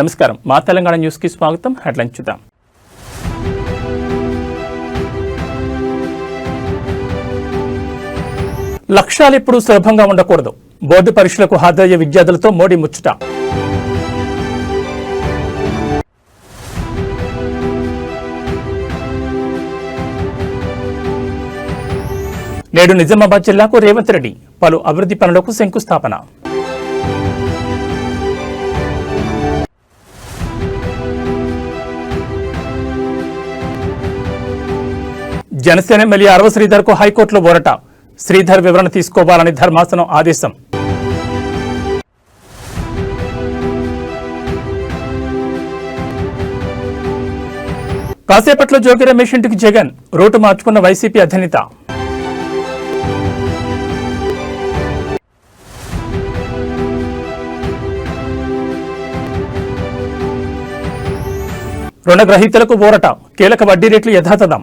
నమస్కారం. మా తెలంగాణ న్యూస్కి స్వాగతం. హెడ్లైన్ చూద్దాం. లక్ష్యాలు ఎప్పుడూ సులభంగా ఉండకూడదు. బోర్డు పరీక్షలకు హాజరయ్యే విద్యార్థులతో మోడీ ముచ్చట. నేడు నిజామాబాద్ జిల్లాకు రేవంత్ రెడ్డి పలు అభివృద్ధి పనులకు శంకుస్థాపన. జనసేన ఎమ్మెల్యే అరవ శ్రీధర్కు హైకోర్టులో ఊరట. శ్రీధర్ వివరణ తీసుకోవాలని ధర్మాసనం ఆదేశం. కాసేపట్లో జోగి రమేష్ ఇంటికి జగన్. రూటు మార్చుకున్న వైసీపీ అధినేత. రుణగ్రహీతలకు ఊరట. కీలక వడ్డీ రేట్లు యథాతథం.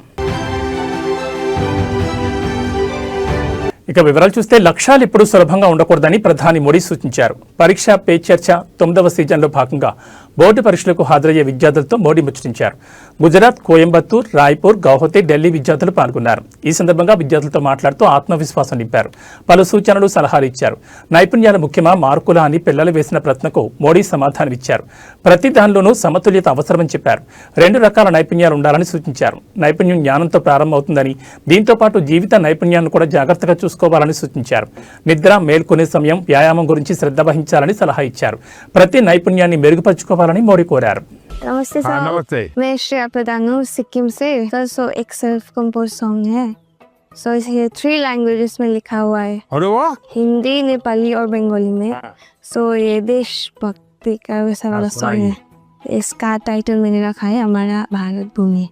ఇక వివరాలు చూస్తే లక్ష్యాలు ఎప్పుడూ సులభంగా ఉండకూడదని ప్రధాని మోడీ సూచించారు. పరీక్ష పే చర్చ తొమ్మిదవ సీజన్లో భాగంగా బోర్డు పరీక్షలకు హాజరయ్యే విద్యార్థులతో మోడీ ముచ్చటించారు. గుజరాత్ కోయంబత్తూర్ రాయ్పూర్ గౌహతి ఢిల్లీ విద్యార్థులు పాల్గొన్నారు. ఈ సందర్భంగా విద్యార్థులతో మాట్లాడుతూ ఆత్మవిశ్వాసం నింపారు. పలు సూచనలు సలహాలు ఇచ్చారు. నైపుణ్యాల ముఖ్యమా మార్కులా అని పిల్లలు వేసిన ప్రశ్నకు మోడీ సమాధానమిచ్చారు ప్రతి దానిలోనూ సమతుల్యత అవసరమని చెప్పారు. రెండు రకాల నైపుణ్యాలు ఉండాలని సూచించారు. నైపుణ్యం జ్ఞానంతో ప్రారంభమవుతుందని దీంతో పాటు జీవిత నైపుణ్యాన్ని కూడా జాగ్రత్తగా చూసుకోవాలని సూచించారు. నిద్ర మేల్కొనే సమయం వ్యాయామం గురించి శ్రద్ధ వహించాలని సలహా ఇచ్చారు. ప్రతి నైపుణ్యాన్ని మెరుగుపరుచుకోవాలని మోడీ కోరారు नमस्ते हाँ सर नमस्ते मैं श्रेया प्रधान हूँ सिक्किम से सर सो एक सेल्फ कंपोज सॉन्ग है सो ये थ्री लैंग्वेजेस में लिखा हुआ है अरे वाह हिंदी नेपाली और बंगाली में सो ये देशभक्ति का वैसा वाला हाँ, सॉन्ग है इसका टाइटल मैंने रखा है हमारा भारत भूमि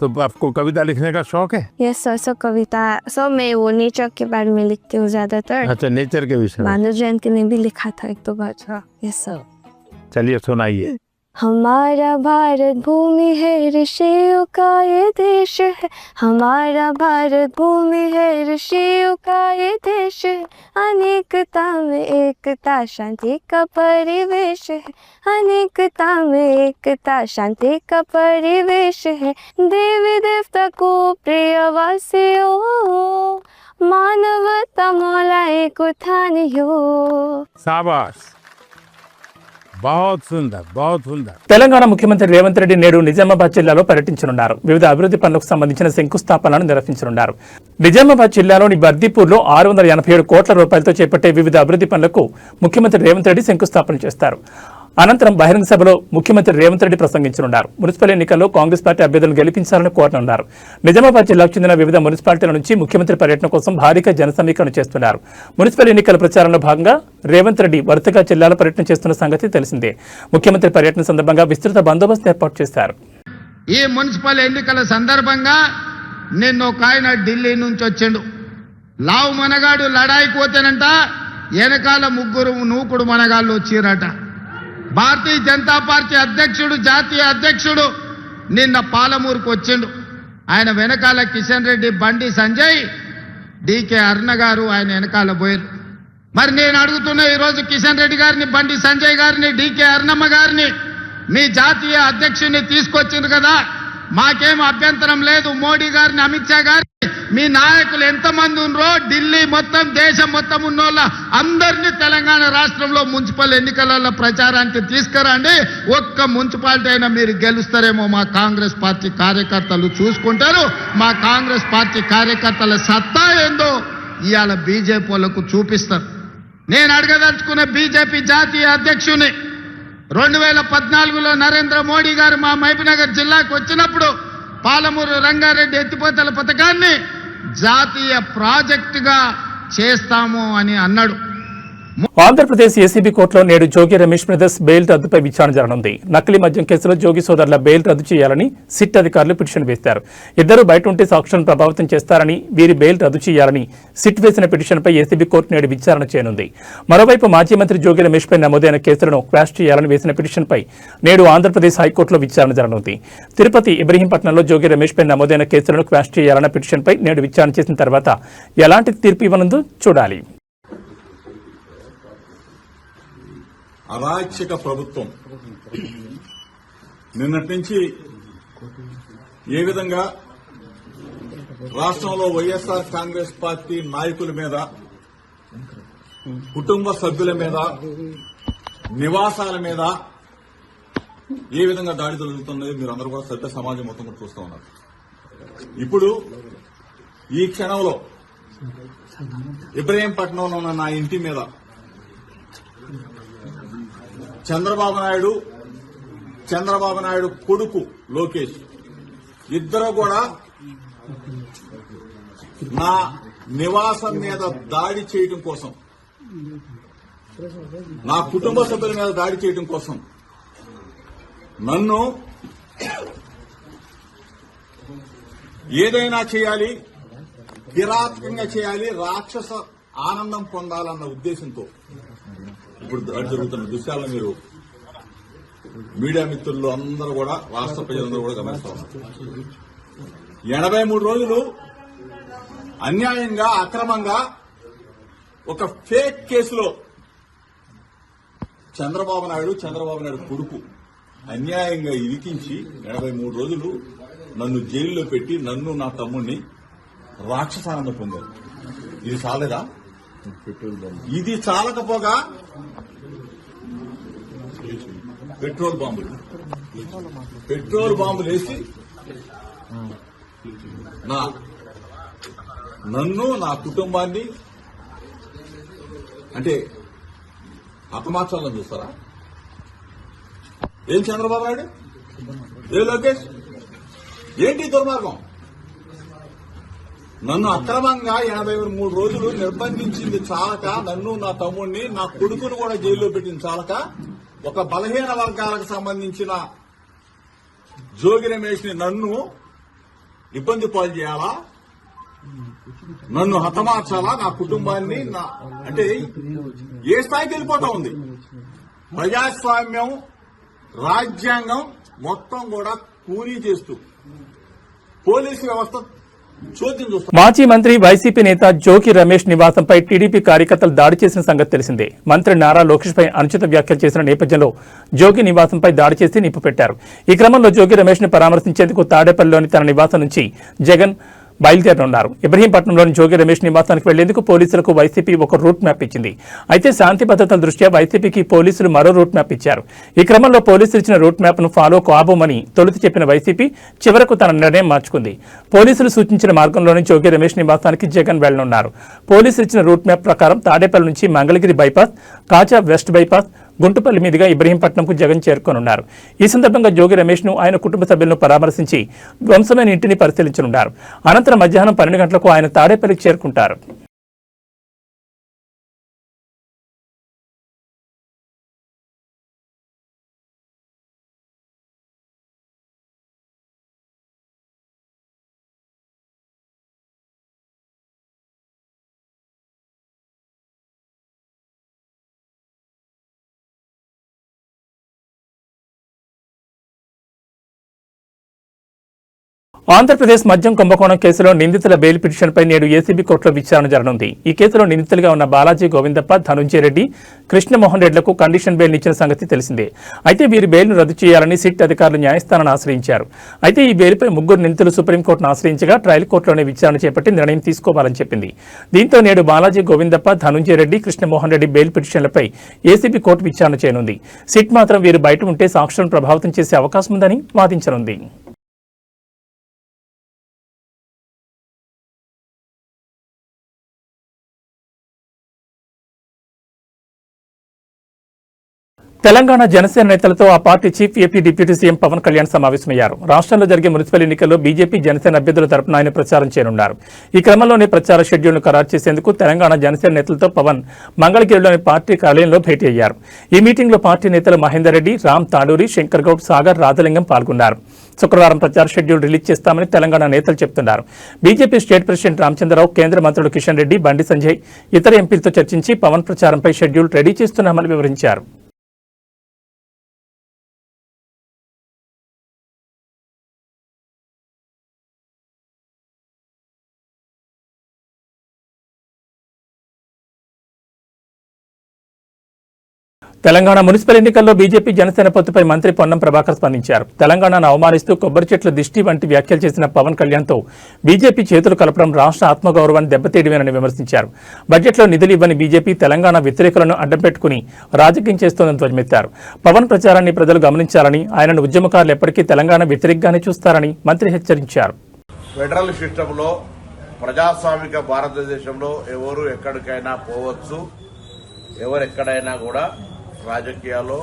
तो आपको कविता लिखने का शौक है यस सर सो कविता सो मैं वो नेचर के बारे में लिखती हूँ ज्यादातर अच्छा नेचर के विषय में भानु जयंती ने भी लिखा था एक दो बार यस सर चलिए सुनाइए। हमारा भारत भूमि है ऋषियों का ये देश है। हमारा भारत भूमि है ऋषियों का ये देश है। अनेकता में एकता शांति का परिवेश है। अनेकता में एकता शांति का परिवेश है। देवी देवता को प्रिय वासियों मानवता मौला एक उठानियो शाबाश। తెలంగాణ ముఖ్యమంత్రి రేవంత్ రెడ్డి నేడు నిజామాబాద్ జిల్లాలో పర్యటించనున్నారు. వివిధ అభివృద్ధి పనులకు సంబంధించిన శంకుస్థాపనలను నిర్వహించనున్నారు. నిజామాబాద్ జిల్లాలోని బర్దీపూర్లో ఆరు వందల ఎనభై ఏడు కోట్ల రూపాయలతో చేపట్టే వివిధ అభివృద్ధి పనులకు ముఖ్యమంత్రి రేవంత్ రెడ్డి శంకుస్థాపన చేస్తారు. అనంతరం బహిరంగ సభలో ముఖ్యమంత్రి రేవంత్ రెడ్డి ప్రసంగించనున్నారు. మున్సిపల్ ఎన్నికల్లో కాంగ్రెస్ పార్టీ అభ్యర్థులను గెలిపించాలని కోరనున్నారు. నిజామాబాద్ జిల్లాకు చెందిన వివిధ మున్సిపాలిటీల నుంచి ముఖ్యమంత్రి పర్యటన కోసం భారీగా జన సమీకరణ చేస్తున్నారు. మున్సిపల్ ఎన్నికల ప్రచారంలో భాగంగా రేవంత్ రెడ్డి వరుసగా జిల్లాలో పర్యటన చేస్తున్న సంగతి తెలిసిందే. ముఖ్యమంత్రి పర్యటన సందర్భంగా విస్తృత బందోబస్తు ఏర్పాటు చేశారు. ఈ మున్సిపల్ ఎన్నికల సందర్భంగా నిన్న ఒక ఆయన ఢిల్లీ నుంచి వచ్చిండు. లావు మనగాడు లడాయికి పోతేనంట వెనకాల ముగ్గురు నూకుడు మనగాళ్ళు వచ్చిరట భారతీయ జనతా పార్టీ అధ్యక్షుడు జాతీయ అధ్యక్షుడు నిన్న పాలమూరుకు వచ్చిండు. ఆయన వెనకాల కిషన్ రెడ్డి బండి సంజయ్ డికే అరుణ గారు ఆయన వెనకాల పోయారు మరి నేను అడుగుతున్న ఈరోజు కిషన్ రెడ్డి గారిని బండి సంజయ్ గారిని డికే అరుణమ్మ గారిని మీ జాతీయ అధ్యక్షుడిని తీసుకొచ్చింది కదా? మాకేం అభ్యంతరం లేదు. మోడీ గారిని అమిత్ షా గారిని మీ నాయకులు ఎంతమంది ఉన్నారో ఢిల్లీ మొత్తం దేశం మొత్తం ఉన్నోళ్ళ అందరినీ తెలంగాణ రాష్ట్రంలో మున్సిపల్ ఎన్నికలలో ప్రచారానికి తీసుకురండి. ఒక్క మున్సిపాలిటీ అయినా మీరు గెలుస్తారేమో మా కాంగ్రెస్ పార్టీ కార్యకర్తలు చూసుకుంటారు. మా కాంగ్రెస్ పార్టీ కార్యకర్తల సత్తా ఏందో ఇవాళ బీజేపీ వాళ్ళకు చూపిస్తారు. నేను అడగదలుచుకున్న బీజేపీ జాతీయ అధ్యక్షుని రెండు వేల పద్నాలుగులో నరేంద్ర మోడీ గారు మా మహబూబ్నగర్ జిల్లాకు వచ్చినప్పుడు పాలమూరు రంగారెడ్డి ఎత్తిపోతల పథకాన్ని జాతీయ ప్రాజెక్టుగా చేస్తాము అని అన్నాడు. ఆంధ్రప్రదేశ్ ఏసీబీ కోర్టులో నేడు జోగి రమేష్ బ్రదర్స్ బెయిల్ రద్దుపై విచారణ జరగనుంది. నకిలీ మద్యం కేసులో జోగి సోదరుల బెయిల్ రద్దు చేయాలని సిట్ అధికారులు పిటిషన్ వేశారు. ఇద్దరు బయట ఉంటే సాక్షులను ప్రభావితం చేస్తారని వీరి బెయిల్ రద్దు చేయాలని సిట్ వేసిన పిటిషన్పై ఏసీబీ కోర్టు నేడు విచారణ చేయనుంది. మరోవైపు మాజీ మంత్రి జోగి రమేష్ పై నమోదైన కేసులను క్వాష్ చేయాలని వేసిన పిటిషన్పై నేడు ఆంధ్రప్రదేశ్ హైకోర్టులో విచారణ జరగనుంది. తిరుపతి ఇబ్రహీంపట్నంలో జోగి రమేష్ పై నమోదైన కేసులను క్వాష్ చేయాలన్న పిటిషన్పై నేడు విచారణ చేసిన తర్వాత ఎలాంటి తీర్పు ఇవ్వనుందో చూడాలి. అరాచక ప్రభుత్వం. నిన్నటి నుంచి ఏ విధంగా రాష్ట్రంలో వైఎస్ఆర్ కాంగ్రెస్ పార్టీ నాయకుల మీద కుటుంబ సభ్యుల మీద నివాసాల మీద ఏ విధంగా దాడి జరుగుతున్నది మీరు అందరూ కూడా సభ్య సమాజం మొత్తం కూడా చూస్తూ ఉన్నారు. ఇప్పుడు ఈ క్షణంలో ఇబ్రహీంపట్నంలో ఉన్న నా ఇంటి మీద చంద్రబాబు నాయుడు చంద్రబాబు నాయుడు కొడుకు లోకేష్. ఇద్దరు కూడా నా నివాసం మీద దాడి చేయడం కోసం. నా కుటుంబ సభ్యుల మీద దాడి చేయడం కోసం. నన్ను ఏదైనా చేయాలి కిరాతకంగా చేయాలి రాక్షస ఆనందం పొందాలన్న ఉద్దేశంతో. ఇప్పుడు దాడి జరుగుతున్న దృశ్యాలను మీరు మీడియా మిత్రులు అందరూ కూడా రాష్ట్ర ప్రజలందరూ కూడా గమనిస్తా ఎనభై మూడు రోజులు అన్యాయంగా అక్రమంగా ఒక ఫేక్ కేసులో చంద్రబాబు నాయుడు చంద్రబాబు నాయుడు కొడుకు అన్యాయంగా ఇరికించి ఎనభై మూడు రోజులు నన్ను జైల్లో పెట్టి నన్ను నా తమ్ముడిని రాక్షసానంద పొందారు. ఇది చాలేదా ఇది చాలకపోగా పెట్రోల్ బాంబులు. పెట్రోల్ బాంబులు వేసి నా నన్ను నా కుటుంబాన్ని అంటే అపమాచాలను చూస్తారా? ఏం చంద్రబాబు నాయుడు? ఏ లోకేష్? ఏంటి దుర్మార్గం? నన్ను అక్రమంగా ఎనభై మూడు రోజులు నిర్బంధించింది చాలక నన్ను నా తమ్ముడిని నా కొడుకును కూడా జైల్లో పెట్టింది చాలక. ఒక బలహీన వర్గాలకు సంబంధించిన జోగి రమేష్ని నన్ను ఇబ్బంది పాలు చేయాలా? నన్ను హతమార్చాలా? నా కుటుంబాన్ని నా అంటే ఏ స్థాయికి వెళ్ళిపోతా ఉంది? ప్రజాస్వామ్యం రాజ్యాంగం మొత్తం కూడా కూలీ చేస్తూ పోలీసు వ్యవస్థ మాజీ మంత్రి వైసీపీ నేత జోకి రమేష్ నివాసంపై టీడీపీ కార్యకర్తలు దాడి చేసిన సంగతి తెలిసిందే. మంత్రి నారా లోకేష్ పై అనుచిత వ్యాఖ్యలు చేసిన నేపథ్యంలో జోగి నివాసంపై దాడి చేసి నిప్పు పెట్టారు ఈ క్రమంలో జోగి రమేష్ని పరామర్శించేందుకు తాడేపల్లిలోని తన నివాసం నుంచి జగన్ బయలుదేరనున్నారు. ఇబ్రహీంపట్నంలోని జోగి రమేష్ నివాసానికి వెళ్ళేందుకు పోలీసులకు వైసీపీ ఒక రూట్ మ్యాప్ ఇచ్చింది. అయితే శాంతి భద్రతల దృష్ట్యా వైసీపీకి పోలీసులు మరో రూట్ మ్యాప్ ఇచ్చారు. ఈ క్రమంలో పోలీసులు ఇచ్చిన రూట్ మ్యాప్ను ఫాలో కాబోమని తొలుత చెప్పిన వైసీపీ చివరకు తన నిర్ణయం మార్చుకుంది. పోలీసులు సూచించిన మార్గంలోని జోగి రమేష్ నివాసానికి జగన్ వెళ్ళనున్నారు పోలీసులు ఇచ్చిన రూట్ మ్యాప్ ప్రకారం తాడేపల్లి నుంచి మంగళగిరి బైపాస్ కాచా వెస్ట్ బైపాస్ గుంటుపల్లి మీదుగా ఇబ్రహీంపట్నంకు జగన్ చేరుకోనున్నారు. ఈ సందర్భంగా జోగి రమేష్ను ఆయన కుటుంబ సభ్యులను పరామర్శించి ధ్వంసమైన ఇంటిని పరిశీలించనున్నారు. అనంతరం మధ్యాహ్నం పన్నెండు గంటలకు ఆయన తాడేపల్లికి చేరుకుంటారు. ఆంధ్రప్రదేశ్ మద్యం కుంభకోణం కేసులో నిందితుల బెయిల్ పిటిషన్పై నేడు ఏసీబీ కోర్టులో విచారణ జరగనుంది. ఈ కేసులో నిందితులుగా ఉన్న బాలాజీ గోవిందప్ప ధనుంజయ రెడ్డి కృష్ణమోహన్ రెడ్లకు కండిషన్ బెయిల్ ఇచ్చిన సంగతి తెలిసిందే. అయితే వీరి బెయిల్ను రద్దు చేయాలని సిట్ అధికారులు న్యాయస్థానాన్ని ఆశ్రయించారు. అయితే ఈ బెయిల్పై ముగ్గురు నిందితులు సుప్రీంకోర్టును ఆశ్రయించగా ట్రయల్ కోర్టులోనే విచారణ చేపట్టి నిర్ణయం తీసుకోవాలని చెప్పింది. దీంతో నేడు బాలాజీ గోవిందప్ప ధనుంజయ రెడ్డి కృష్ణమోహన్ రెడ్డి బెయిల్ పిటిషన్లపై ఏసీబీ కోర్టు విచారణ చేయనుంది. సిట్ మాత్రం వీరు బయట ఉంటే సాక్షులను ప్రభావితం చేసే అవకాశం ఉందని వాదించనుంది. తెలంగాణ జనసేన నేతలతో ఆ party chief AP deputy CM Pawan Kalyan సమావేశమయ్యారు. రాష్ట్రంలో జరిగే మున్సిపల్ ఎన్నికల్లో బీజేపీ జనసేన అభ్యర్థుల తరపున ఆయన ప్రచారం చేయనున్నారు. ఈ క్రమంలోనే ప్రచార షెడ్యూల్ను ఖరారు చేసేందుకు తెలంగాణ జనసేన నేతలతో పవన్ మంగళగిరిలోని పార్టీ కార్యాలయంలో భేటీ అయ్యారు. ఈ మీటింగ్లో పార్టీ నేతలు మహేందర్ రెడ్డి రామ్ తాడూరి శంకర్ గౌడ్ సాగర్ రాజలింగం పాల్గొన్నారు. శుక్రవారం ప్రచార షెడ్యూల్ రిలీజ్ చేస్తామని తెలంగాణ నేతలు చెబుతున్నారు బీజేపీ స్టేట్ ప్రెసిడెంట్ రామచంద్రరావు కేంద్ర మంత్రులు కిషన్ రెడ్డి బండి సంజయ్ ఇతర ఎంపీలతో చర్చించి పవన్ ప్రచారంపై షెడ్యూల్ రెడీ చేస్తున్నామని వివరించారు. తెలంగాణ మున్సిపల్ ఎన్నికల్లో బీజేపీ జనసేన పొత్తుపై మంత్రి పొన్నం ప్రభాకర్ స్పందించారు. తెలంగాణను అవమానిస్తూ కొబ్బరి చెట్ల దిష్టి వంటి వ్యాఖ్యలు చేసిన పవన్ కళ్యాణ్తో బీజేపీ చేతులు కలపడం రాష్ట్ర ఆత్మగౌరవాన్ని దెబ్బతీయడమేనని విమర్శించారు. బడ్జెట్లో నిధులు ఇవ్వని బీజేపీ తెలంగాణ వ్యతిరేకులను అడ్డం పెట్టుకుని రాజకీయం చేస్తోందని ధ్వజమెత్తారు. పవన్ ప్రచారాన్ని ప్రజలు గమనించాలని ఆయనను ఉద్యమకారులు ఎప్పటికీ తెలంగాణ వ్యతిరేకంగానే చూస్తారని మంత్రి హెచ్చరించారు. ఫెడరల్ సిస్టంలో ప్రజాస్వామిక భారతదేశంలో ఎవరు ఎక్కడికైనా పోవచ్చు ఎవరు ఎక్కడైనా కూడా రాజకీయాల్లో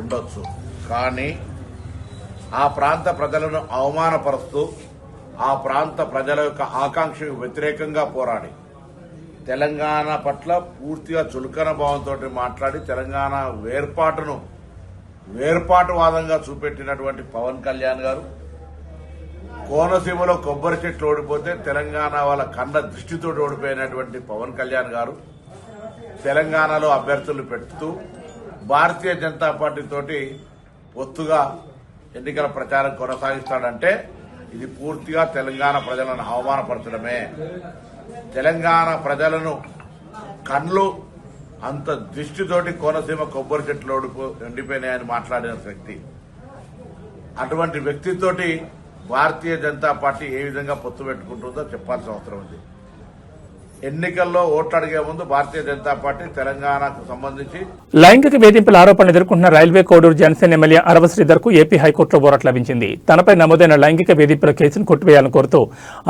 ఉండొచ్చు. కానీ ఆ ప్రాంత ప్రజలను అవమానపరుస్తూ ఆ ప్రాంత ప్రజల యొక్క ఆకాంక్షకు వ్యతిరేకంగా పోరాడి తెలంగాణ పట్ల పూర్తిగా చులకన భావంతో మాట్లాడి తెలంగాణ వేర్పాటును వేర్పాటువాదంగా చూపెట్టినటువంటి పవన్ కళ్యాణ్ గారు కోనసీమలో కొబ్బరి చెట్లు ఓడిపోతే తెలంగాణ వాళ్ళ కన్న దృష్టితో ఓడిపోయినటువంటి పవన్ కళ్యాణ్ గారు తెలంగాణలో అభ్యర్థులు పెడుతూ భారతీయ జనతా పార్టీ తోటి పొత్తుగా ఎన్నికల ప్రచారం కొనసాగిస్తాడంటే ఇది పూర్తిగా తెలంగాణ ప్రజలను అవమానపరచడమే. తెలంగాణ ప్రజలను కండ్లు అంత దృష్టితోటి కోనసీమ కొబ్బరి చెట్లు ఓడిపో ఎండిపోయినాయని మాట్లాడిన వ్యక్తి. అటువంటి వ్యక్తితోటి భారతీయ జనతా పార్టీ ఏ విధంగా పొత్తు పెట్టుకుంటుందో చెప్పాల్సిన అవసరం ఉంది. ఎన్నికల్లో ఓట్లు అడిగే ముందు భారతీయ జనతా పార్టీ తెలంగాణకు సంబంధించి లైంగిక వేధింపుల ఆరోపణలు ఎదుర్కొంటున్న రైల్వే కోడూరు జనసేన ఎమ్మెల్యే అరవ శ్రీధర్కు ఏపీ హైకోర్టులో పోరాట లభించింది. తనపై నమోదైన లైంగిక వేధింపుల కేసును కొట్టివేయాలని కోరుతూ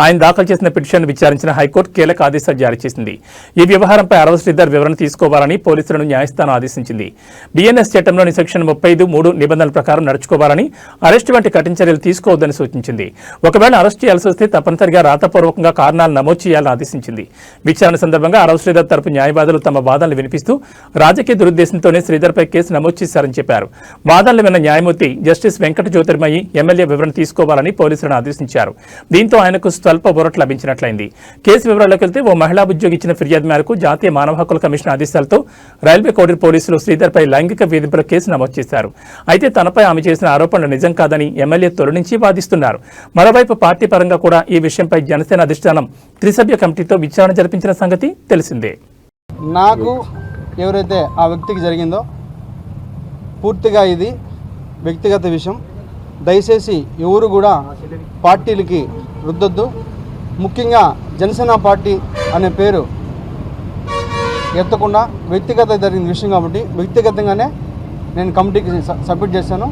ఆయన దాఖలు చేసిన పిటిషన్ విచారించిన హైకోర్టు కీలక ఆదేశాలు జారీ చేసింది. ఈ వ్యవహారంపై అరవ శ్రీధర్ వివరణ తీసుకోవాలని పోలీసులను న్యాయస్థానం ఆదేశించింది. బీఎన్ఎస్ చట్టంలోని సెక్షన్ ముప్పై ఐదు మూడు నిబంధనల ప్రకారం నడుచుకోవాలని అరెస్టు వంటి కఠిన చర్యలు తీసుకోవద్దని సూచించింది. ఒకవేళ అరెస్ట్ చేయాల్సి వస్తే తప్పనిసరిగా రాతపూర్వకంగా కారణాలు నమోదు చేయాలని ఆదేశించింది. విచారణ సందర్భంగా అరవ శ్రీధర్ తరపు న్యాయవాదులు తమ వాదనలు వినిపిస్తూ రాజకీయ దురుద్దేశంతోనే శ్రీధర్పై కేసు నమోదు చేశారని చెప్పారు. వాదనలు విన్న న్యాయమూర్తి జస్టిస్ వెంకట జ్యోతిర్మయి ఎమ్మెల్యే వివరణ తీసుకోవాలని పోలీసులను ఆదేశించారు. దీంతో ఆయనకు స్వల్ప బొరట లభించినట్లయింది. కేసు వివరాల్లోకి వెళ్తే ఓ మహిళా ఉద్యోగి ఇచ్చిన ఫిర్యాదు మేరకు జాతీయ మానవ హక్కుల కమిషన్ ఆదేశాలతో రైల్వే కోడూరు పోలీసులు శ్రీధర్పై లైంగిక వేధింపుల కేసు నమోదు చేశారు. అయితే తనపై ఆమె చేసిన ఆరోపణలు నిజం కాదని ఎమ్మెల్యే తొలి నుంచి వాదిస్తున్నారు. మరోవైపు పార్టీ పరంగా కూడా ఈ విషయంపై జనసేన అధిష్టానం త్రిసభ్య కమిటీతో విచారణ జరిపించిన సంగతి తెలిసిందే. నాకు ఎవరైతే ఆ వ్యక్తికి జరిగిందో పూర్తిగా ఇది వ్యక్తిగత విషయం. దయచేసి ఎవరు కూడా పార్టీలకి రుద్దొద్దు. ముఖ్యంగా జనసేన పార్టీ అనే పేరు ఎత్తకుండా వ్యక్తిగత జరిగిన విషయం కాబట్టి వ్యక్తిగతంగానే నేను కమిటీకి సబ్మిట్ చేశాను.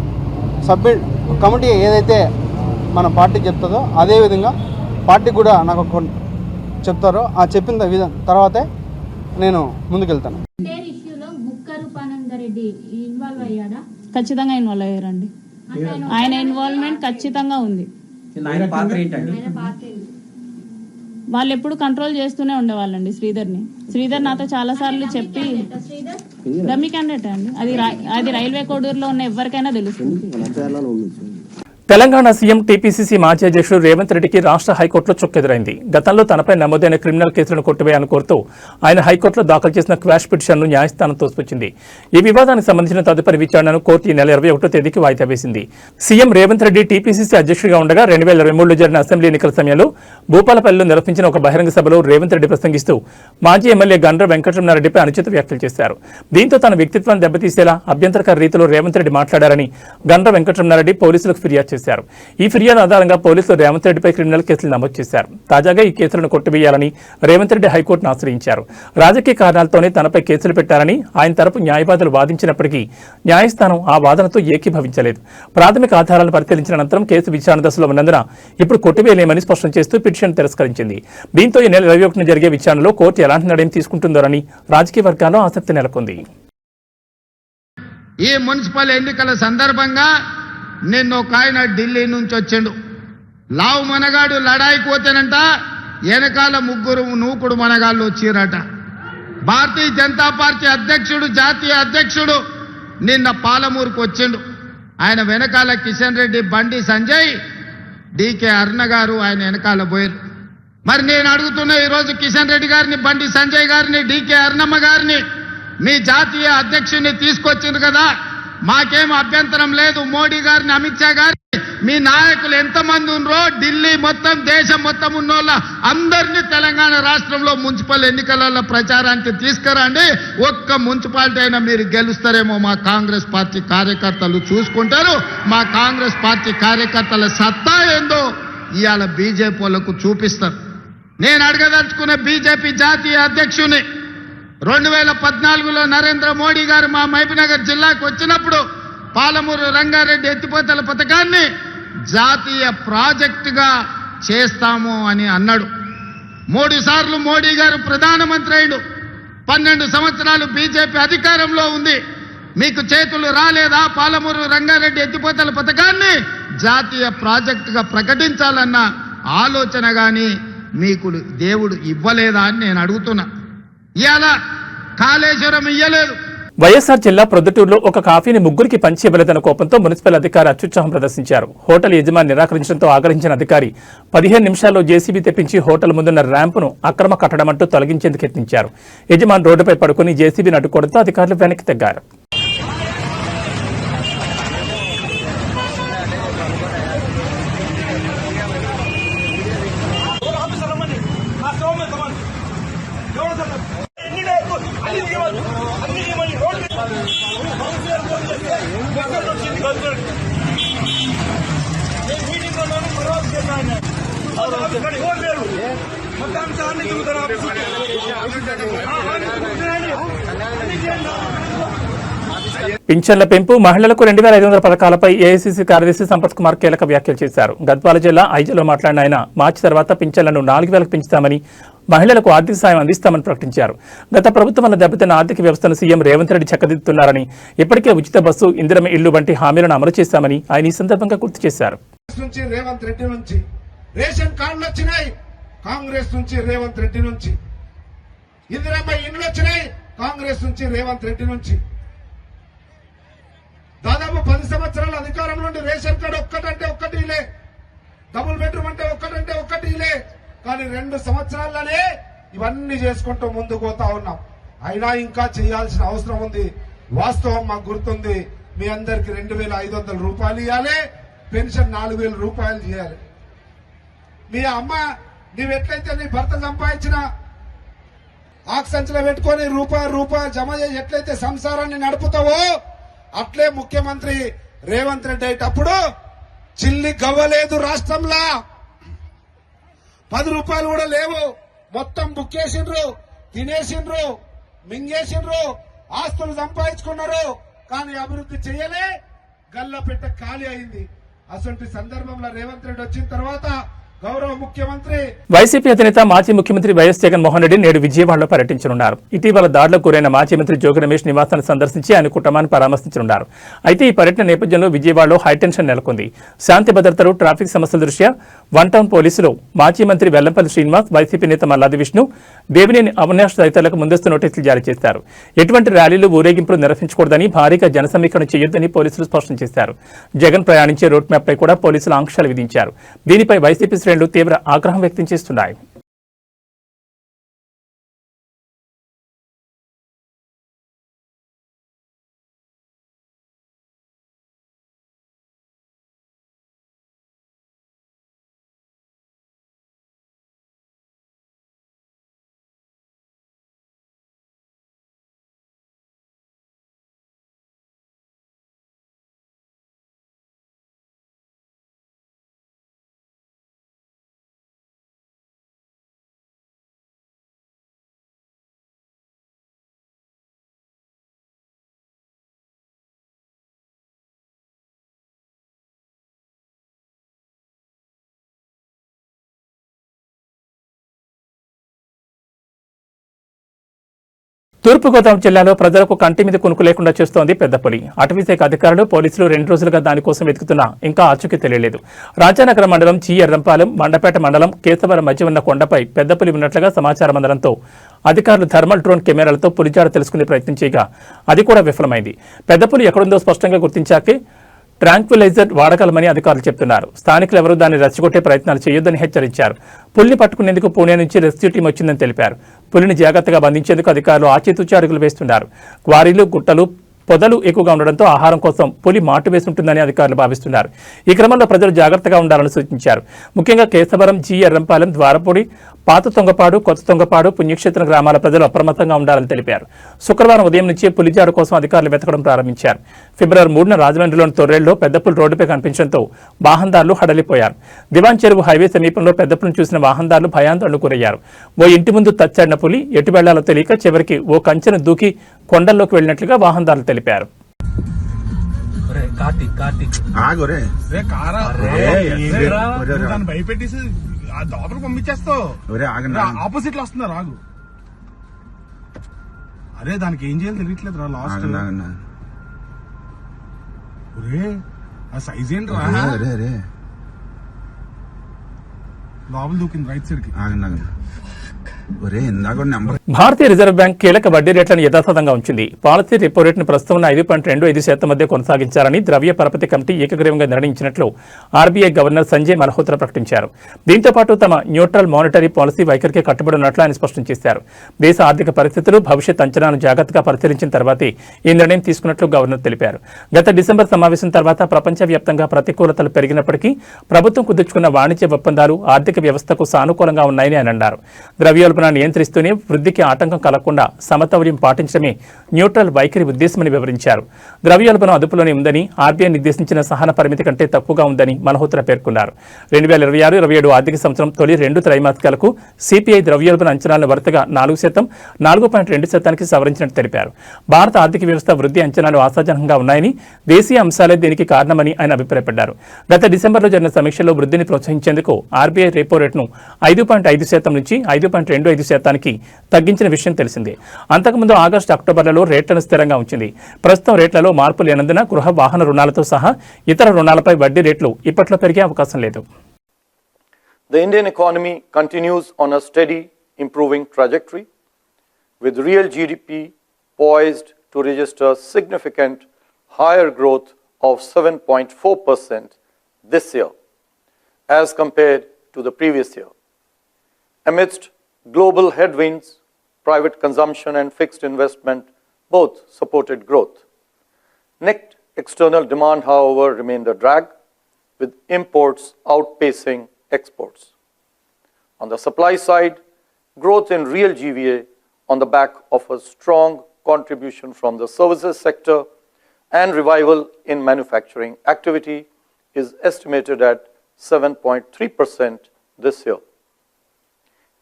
సబ్మిట్ కమిటీ ఏదైతే మన పార్టీ చెప్తుందో అదేవిధంగా పార్టీ కూడా నాకు కొన్ని చెప్తారో ఆ చెప్పిన విధం. తర్వాతే నేను ముందుకెళ్తాను. ఖచ్చితంగా ఇన్వాల్వ్ అయ్యారండి. ఆయన ఇన్వాల్వ్మెంట్ ఖచ్చితంగా ఉంది. వాళ్ళు ఎప్పుడు కంట్రోల్ చేస్తూనే ఉండేవాళ్ళండి శ్రీధర్ని. శ్రీధర్ నాతో చాలా సార్లు చెప్పి శ్రీధర్? డమ్మీ క్యాండిడేట్ అండి? అది అది రైల్వే కోడూరులో ఉన్న ఎవరికైనా తెలుస్తుంది. తెలంగాణ సీఎం టీపీసీసీ మాజీ అధ్యక్షుడు రేవంత్ రెడ్డికి రాష్ట్ర హైకోర్టులో చుక్కెదురైంది. గతంలో తనపై నమోదైన క్రిమినల్ కేసులను కొట్టివేయాలని కోరుతూ ఆయన హైకోర్టులో దాఖలు చేసిన క్వాష్ పిటిషన్ను న్యాయస్థానం తోసిపుచ్చింది. ఈ వివాదానికి సంబంధించిన తదుపరి విచారణను కోర్టు ఈ నెల ఇరవై ఒకటో తేదీకి వాయిదా వేసింది. సీఎం రేవంత్ రెడ్డి టీపీసీసీ అధ్యక్షుడిగా ఉండగా రెండు వేల ఇరవై మూడులో జరిగిన అసెంబ్లీ ఎన్నికల సమయంలో భూపాలపల్లిలో నిర్వహించిన ఒక బహిరంగ సభలో రేవంత్ రెడ్డి ప్రసంగిస్తూ మాజీ ఎమ్మెల్యే గండ్ర వెంకటరమణారెడ్డిపై అనుచిత వ్యాఖ్యలు చేశారు. దీంతో తన వ్యక్తిత్వాన్ని దెబ్బతీసేలా అభ్యంతరకర రీతిలో రేవంత్ రెడ్డి మాట్లాడారని గండ్ర వెంకటరమణారెడ్డి పోలీసులకు ఫిర్యాదు చేశారు. ఈ ఫిర్యాదు ఆధారంగా పోలీసులు రేవంత్ రెడ్డిపై క్రిమినల్ కేసులు నమోదు చేశారు. తాజాగా ఈ కేసులను కొట్టివేయాలని రేవంత్ రెడ్డి హైకోర్టును ఆశ్రయించారు. రాజకీయ కారణాలతోనే తనపై కేసులు పెట్టారని ఆయన తరపు న్యాయవాదులు వాదించినప్పటికీ న్యాయస్థానం ఆ వాదనతో ఏకీభవించలేదు. ప్రాథమిక ఆధారాలను పరిశీలించిన అనంతరం కేసు విచారణ దశలో ఉన్నందున ఇప్పుడు కొట్టివేయలేమని స్పష్టం చేస్తూ పిటిషన్ తిరస్కరించింది. దీంతో ఈ నెల ఇరవై ఒకటిన జరిగే విచారణలో కోర్టు ఎలాంటి నిర్ణయం తీసుకుంటుందోనని రాజకీయ వర్గాల్లో ఆసక్తి నెలకొంది. ఈ మున్సిపల్ ఎన్నికల సందర్భంగా నిన్న ఒక ఆయన ఢిల్లీ నుంచి వచ్చిండు. లావు మనగాడు లడాయికి పోతేనంట వెనకాల ముగ్గురు నూకుడు మనగాళ్ళు వచ్చిరట. భారతీయ జనతా పార్టీ అధ్యక్షుడు జాతీయ అధ్యక్షుడు నిన్న పాలమూరుకు వచ్చిండు. ఆయన వెనకాల కిషన్ రెడ్డి బండి సంజయ్ డికే అరుణ గారు ఆయన వెనకాల పోయారు. మరి నేను అడుగుతున్న ఈరోజు కిషన్ రెడ్డి గారిని బండి సంజయ్ గారిని డికే అరుణమ్మ గారిని మీ జాతీయ అధ్యక్షుడిని తీసుకొచ్చింది కదా? మాకేం అభ్యంతరం లేదు. మోడీ గారిని అమిత్ షా గారిని. మీ నాయకులు ఎంతమంది ఉన్నారో ఢిల్లీ మొత్తం దేశం మొత్తం ఉన్నోళ్ళ అందరినీ తెలంగాణ రాష్ట్రంలో మున్సిపల్ ఎన్నికలలో ప్రచారానికి తీసుకురండి. ఒక్క మున్సిపాలిటీ అయినా మీరు గెలుస్తారేమో మా కాంగ్రెస్ పార్టీ కార్యకర్తలు చూసుకుంటారు. మా కాంగ్రెస్ పార్టీ కార్యకర్తల సత్తా ఏందో ఇవాళ బీజేపీ వాళ్ళకు చూపిస్తారు. నేను అడగదలుచుకున్న బీజేపీ జాతీయ అధ్యక్షుని రెండు వేల పద్నాలుగులో నరేంద్ర మోడీ గారు మా మహబూబ్నగర్ జిల్లాకు వచ్చినప్పుడు పాలమూరు రంగారెడ్డి ఎత్తిపోతల పథకాన్ని జాతీయ ప్రాజెక్టుగా చేస్తాము అని అన్నాడు. మూడు సార్లు మోడీ గారు ప్రధానమంత్రి అయ్యాడు. పన్నెండు సంవత్సరాలు బీజేపీ అధికారంలో ఉంది. మీకు చేతులు రాలేదా పాలమూరు రంగారెడ్డి ఎత్తిపోతల పథకాన్ని జాతీయ ప్రాజెక్టుగా ప్రకటించాలన్న ఆలోచన కానీ మీకు దేవుడు ఇవ్వలేదా అని నేను అడుగుతున్నా. ఇవాళ కాళేశ్వరం ఇయ్యలేదు. వైఎస్ఆర్ జిల్లా ప్రొద్దుటూరులో ఒక కాఫీని ముగ్గురికి పంచి ఇవ్వలేదన్న కోపంతో మున్సిపల్ అధికారి అత్యుత్సాహం ప్రదర్శించారు. హోటల్ యజమాని నిరాకరించడంతో ఆగ్రహించిన అధికారి పదిహేను నిమిషాల్లో జేసీబీ తెప్పించి హోటల్ ముందున్న ర్యాంపును అక్రమ కట్టడమంటూ తొలగించేందుకు యత్నించారు. యజమాని రోడ్డుపై పడుకుని జేసీబీని అడ్డుకోవడంతో అధికారులు వెనక్కి తగ్గారు. పింఛన్ల పెంపు మహిళలకు రెండు వేల ఐదు వందల పథకాలపై ఏఐసీసీ కార్యదర్శి సంపత్ కుమార్ కీలక వ్యాఖ్యలు చేశారు. గద్వాల జిల్లా ఐజలో మాట్లాడిన ఆయన మార్చి తర్వాత పింఛన్లను నాలుగు వేలకు పెంచుతామని మహిళలకు ఆర్థిక సాయం అందిస్తామని ప్రకటించారు. గత ప్రభుత్వం వల్ల దెబ్బతిన్న ఆర్థిక వ్యవస్థను సీఎం రేవంత్ రెడ్డి చక్కదిద్దుతున్నారని ఇప్పటికే ఉచిత బస్సు ఇందిరమ ఇల్లు వంటి హామీలను అమలు చేశామని ఆయన ఈ సందర్భంగా గుర్తు చేశారు. రేవంత్ రెడ్డి నుంచి రేషన్ కార్డులు వచ్చినాయి. కాంగ్రెస్ నుంచి రేవంత్ రెడ్డి నుంచి ఇందిరమ్మ ఇండ్లు వచ్చినాయి. కాంగ్రెస్ నుంచి రేవంత్ రెడ్డి నుంచి దాదాపు పది సంవత్సరాల అధికారంలో నుండి రేషన్ కార్డు ఒక్కటంటే ఒక్కటి లే డబుల్ బెడ్రూమ్ అంటే ఒక్కటంటే ఒక్కటి లే కానీ రెండు సంవత్సరాల్లోనే ఇవన్నీ చేసుకుంటూ ముందుకు పోతా ఉన్నాం. అయినా ఇంకా చేయాల్సిన అవసరం ఉంది. వాస్తవం మాకు గుర్తుంది. మీ అందరికి రెండు వేల ఐదు వందల రూపాయలు ఇవ్వాలి పెన్షన్ నాలుగు వేల రూపాయలు చేయాలి. మీ అమ్మ నీవు ఎట్లయితే నీ భర్త సంపాదించిన ఆక్సంచలో పెట్టుకొని రూపాయి రూపాయి జమ చేసి ఎట్లయితే సంసారాన్ని నడుపుతావో అట్లే ముఖ్యమంత్రి రేవంత్ రెడ్డి అయ్యేటప్పుడు చిల్లి గవ్వలేదు రాష్ట్రంలో. పది రూపాయలు కూడా లేవు. మొత్తం బుక్కేసిండ్రు తినేసిండ్రు మింగేసిండ్రు ఆస్తులు సంపాదించుకున్నారు. కానీ అభివృద్ధి చేయలే. గల్ల పెట్ట ఖాళీ అయింది. అసలు సందర్భంలో రేవంత్ రెడ్డి వచ్చిన తర్వాత గౌరవ ముఖ్యమంత్రి. వైసీపీ అధినేత మాజీ ముఖ్యమంత్రి వైఎస్ జగన్మోహన్ రెడ్డి నేడు విజయవాడలో పర్యటించనున్నారు. ఇటీవల దాడులకు గురైన మాజీ మంత్రి జోగి రమేష్ నివాసాన్ని సందర్శించి ఆయన కుటుంబాన్ని పరామర్శించనున్నారు. అయితే ఈ పర్యటన నేపథ్యంలో విజయవాడలో హైటెన్షన్ నెలకొంది. శాంతి భద్రతలు ట్రాఫిక్ సమస్యల దృష్ట్యా వన్ టౌన్ పోలీసులు మాజీ మంత్రి వెల్లంపల్లి శ్రీనివాస్ వైసీపీ నేత మల్లాది విష్ణు దేవినేని అవినాష్ తదితరులకు ముందస్తు నోటీసులు జారీ చేశారు. ఎటువంటి ర్యాలీలు ఊరేగింపులు నిర్వహించకూడదని భారీగా జనసమీకరణ చేయొద్దని పోలీసులు స్పష్టం చేశారు. జగన్ ప్రయాణించే రోడ్ మ్యాప్ పై కూడా పోలీసులు ఆంక్షలు విధించారు. దీనిపై వైసీపీ శ్రేణులు తీవ్ర ఆగ్రహం వ్యక్తం చేస్తున్నాయి. తూర్పుగోదావరి జిల్లాలో ప్రజలకు కంటి మీద కునుకు లేకుండా చేస్తోంది పెద్దపులి అటవీశాఖ అధికారులు పోలీసులు రెండు రోజులుగా దానికోసం వెతుకుతున్నా ఇంకా ఆచూకీ తెలియలేదు. రాజానగర మండలం చీయర్రంపాలెం మండపేట మండలం కేశవరం మధ్య ఉన్న కొండపై పెద్దపులి ఉన్నట్లుగా సమాచారం అందడంతో అధికారులు థర్మల్ డ్రోన్ కెమెరాలతో పులిజాడ తెలుసుకునే ప్రయత్నం చేయగా అది కూడా విఫలమైంది. పెద్దపులి ఎక్కడుందో స్పష్టంగా గుర్తించాకే ట్రాంక్విలైజర్ వాడగలమని అధికారులు చెప్తున్నారు. స్థానికులు ఎవరూ దాన్ని రెచ్చగొట్టే ప్రయత్నాలు చేయొద్దని హెచ్చరించారు. పులిని పట్టుకునేందుకు పూణే నుంచి రెస్క్యూ టీం వచ్చిందని తెలిపారు. పులిని జాగ్రత్తగా బంధించేందుకు అధికారులు ఆచితూచి అడుగులు వేస్తున్నారు. క్వారీలు గుట్టలు పొదలు ఎక్కువగా ఉండడంతో ఆహారం కోసం పులి మాటు వేసుంటుందని అధికారులు భావిస్తున్నారు. ఈ క్రమంలో ప్రజలు జాగ్రత్తగా ఉండాలని సూచించారు. ముఖ్యంగా కేశవరం జి ఎర్రంపాలెం ద్వారపూడి పాత తొంగపాడు కొత్త తొంగపాడు పుణ్యక్షేత్ర గ్రామాల ప్రజలు అప్రమత్తంగా ఉండాలని తెలిపారు. శుక్రవారం ఉదయం నుంచి పులిజాడు కోసం అధికారులు వెతకడం ప్రారంభించారు. ఫిబ్రవరి మూడున రాజమండ్రిలోని తొర్రేల్లో పెద్దపులు రోడ్డుపై కనిపించడంతో వాహనదారులు హడలిపోయారు. దివాన్ చెరువు హైవే సమీపంలో పెద్దపులను చూసిన వాహనదారులు భయాందోళనకు గురయ్యారు. ఓ ఇంటి ముందు తచ్చాడిన పులి ఎటు వెళ్ళాలో తెలియక చివరికి ఓ కంచెను దూకి కొండల్లోకి వెళ్ళినట్లుగా వాహనదారులు తెలిపారు. కార్తీక్ కార్తీక్. ఆగురే భయపెట్టేసి లోపలికి పంపించేస్తావు. ఆపోజిట్లో వస్తున్నారు రాగు. అరే దానికి ఏం చేయాలి తెలియట్లేదు రా లాస్ట్ ఒరే ఆ సైజ్ ఏంట్రా లోపల దూకింది రైట్ సైడ్కి. భారతీయ రిజర్వ్ బ్యాంక్ కీలక వడ్డీ రేట్లను యథాతథంగా ఉంచింది. పాలసీ రెపో రేటును ప్రస్తుతం ఉన్న ఐదు పాయింట్ రెండు ఐదు శాతం మధ్య కొనసాగించాలని ద్రవ్య పరపతి కమిటీ ఏకగ్రీవంగా నిర్ణయించినట్లు ఆర్బీఐ గవర్నర్ సంజయ్ మల్హోత్రా ప్రకటించారు. దీంతో పాటు తమ న్యూట్రల్ మానిటరీ పాలసీ వైఖరికి కట్టుబడి ఉన్నట్లు ఆయన స్పష్టం చేశారు. దేశ ఆర్థిక పరిస్థితులు భవిష్యత్ అంచనాను జాగ్రత్తగా పరిశీలించిన తర్వాతే ఈ నిర్ణయం తీసుకున్నట్లు గవర్నర్ తెలిపారు. గత డిసెంబర్ సమావేశం తర్వాత ప్రపంచవ్యాప్తంగా ప్రతికూలతలు పెరిగినప్పటికీ ప్రభుత్వం కుదుర్చుకున్న వాణిజ్య ఒప్పందాలు ఆర్థిక వ్యవస్థకు సానుకూలంగా ఉన్నాయని ఆయన అన్నారు. ద్రవ్యోల్బణాన్ని నియంత్రిస్తూనే వృద్ధికి ఆటంకం కలగకుండా సమతౌల్యం పాటించడమే న్యూట్రల్ వైఖరి ఉద్దేశమని వివరించారు. ద్రవ్యోల్బణం అదుపులోనే ఉందని ఆర్బీఐ నిర్దేశించిన సహన పరిమితి కంటే తక్కువగా ఉందని మల్హోత్రా పేర్కొన్నారు. రెండు వేల ఇరవై ఆరు ఇరవై ఏడు ఆర్థిక సంవత్సరం తొలి రెండు త్రైమాసికాలకు సిపిఐ ద్రవ్యోల్బణ అంచనాలను వరుసగా నాలుగు శాతం నాలుగు పాయింట్ రెండు శాతానికి సవరించినట్టు తెలిపారు. భారత ఆర్థిక వ్యవస్థ వృద్ధి అంచనాలు ఆశాజనకంగా ఉన్నాయని దేశీయ అంశాలే దీనికి కారణమని ఆయన అభిప్రాయపడ్డారు. గత డిసెంబర్లో జరిగిన సమీక్షలో వృద్ధిని ప్రోత్సహించేందుకు ఆర్బీఐ రెపో రేటును ఐదు పాయింట్ ఐదు శాతం నుంచి ఐదు పాయింట్ రెండు పాయింట్ ఐదు శాతానికి తగ్గించిన విషయం తెలిసిందే. అంతకుముందు ఆగస్టు అక్టోబర్లలో రేట్లను స్థిరంగా ఉంచింది. ప్రస్తుతం రేట్లలో మార్పు లేనందున గృహ వాహన రుణాలతో సహా ఇతర రుణాలపై వడ్డీ రేట్లు ఇప్పట్లో పెరిగే అవకాశం లేదు. The Indian economy continues on a steady improving trajectory register significant higher growth of point four percent this year global headwinds, private consumption and fixed investment both supported growth. Net external demand, however, remained a drag, with imports outpacing exports. On the supply side, growth in real GVA on the back of a strong contribution from the services sector and revival in manufacturing activity is estimated at 7.3% this year.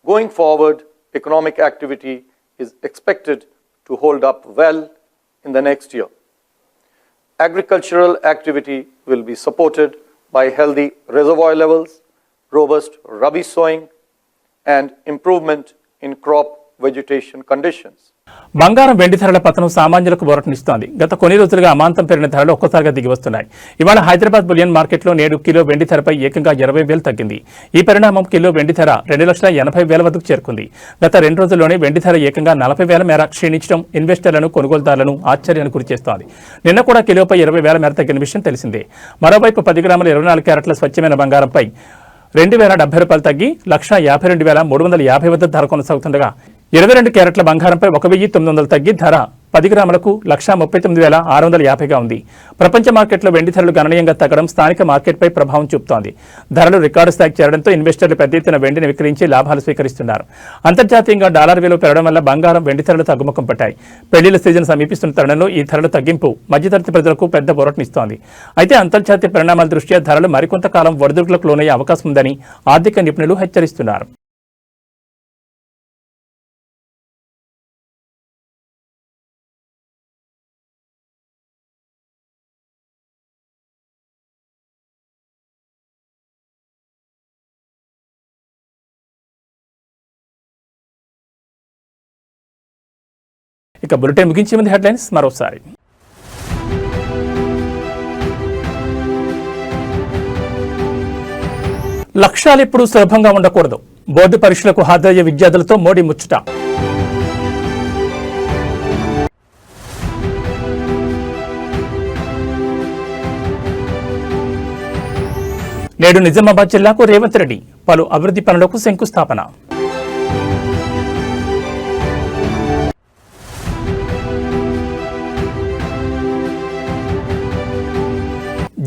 Going forward, economic activity is expected to hold up well in the next year. Agricultural activity will be supported by healthy reservoir levels, robust rabi sowing, and improvement in crop vegetation conditions. బంగారం వెండి ధరల పతనం సామాన్యులకు బోరటనిస్తోంది. గత కొన్ని రోజులుగా అమాంతం పెరిగిన ధరలు ఒక్కసారిగా దిగి వస్తున్నాయి ఇవాళ హైదరాబాద్ బులియన్ మార్కెట్లో నేడు కిలో వెండి ధరపై ఏకంగా ఇరవై వేలు తగ్గింది. ఈ పరిణామం కిలో వెండి ధర రెండు లక్షల ఎనభై వేల వద్దకు చేరుకుంది. గత రెండు రోజుల్లోనే వెండి ధర ఏకంగా నలభై వేల మేర క్షీణించడం ఇన్వెస్టర్లను కొనుగోలుదారులను ఆశ్చర్యానికి గురిచేస్తోంది నిన్న కూడా కిలోపై ఇరవై వేల మేర తగ్గిన విషయం తెలిసిందే. మరోవైపు పది గ్రాముల ఇరవై నాలుగు క్యారెట్ల స్వచ్ఛమైన బంగారంపై రెండు వేల డెబ్బై రూపాయలు తగ్గి లక్ష యాభై రెండు వేల మూడు వందల యాభై వద్ద ధర కొనసాగుతుండగా ఇరవై రెండు క్యారెట్ల బంగారంపై ఒక వెయ్యి తొమ్మిది వందలు తగ్గి ధర పది గ్రాములకు లక్ష ముప్పై తొమ్మిది వేల ఆరు వందల యాభైగా ఉంది. ప్రపంచ మార్కెట్లో వెండి ధరలు గణనీయంగా తగ్గడం స్థానిక మార్కెట్పై ప్రభావం చూపుతోంది. ధరలు రికార్డు స్థాయికి చేరడంతో ఇన్వెస్టర్లు పెద్ద ఎత్తున వెండిని విక్రయించి లాభాలు స్వీకరిస్తున్నారు. అంతర్జాతీయంగా డాలర్ విలువ పెరగడం వల్ల బంగారం వెండి ధరలు తగ్గుముఖం పట్టాయి. పెళ్ళిళ్ళ సీజన్ సమీపిస్తున్న తరుణంలో ఈ ధరల తగ్గింపు మధ్యతరగతి ప్రజలకు పెద్ద పోరాటనిస్తోంది. అయితే అంతర్జాతీయ పరిణామాల దృష్ట్యా ధరలు మరికొంతకాలం ఒడిదుడుకులకు లోనయ్యే అవకాశం ఉందని ఆర్థిక నిపుణులు హెచ్చరిస్తున్నారు. ఇక బులెటిన్ ముగించే ముందు హెడ్లైన్స్ మరోసారి. లక్ష్యాలు ఎప్పుడూ సులభంగా ఉండకూడదు. బోర్డు పరీక్షలకు హాజరయ్యే విద్యార్థులతో మోడీ ముచ్చట. నేడు నిజామాబాద్ జిల్లాకు రేవంత్ రెడ్డి పలు అభివృద్ధి పనులకు శంకుస్థాపన.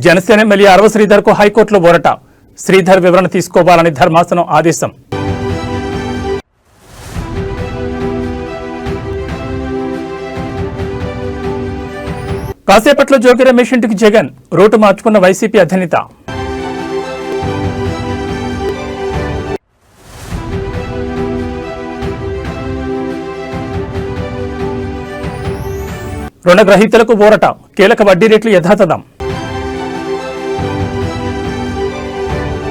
జనసేన ఎమ్మెల్యే అరవ శ్రీధర్కు హైకోర్టులో బోరట శ్రీధర్ వివరణ తీసుకోవాలని ధర్మాసనం ఆదేశం. కాసేపట్లో జోగి రమేష్ ఇంటికి జగన్ రూటు మార్చుకున్న వైసీపీ అధినేత. రుణగ్రహీతలకు బోరట కీలక వడ్డీ రేట్లు యథాతథం.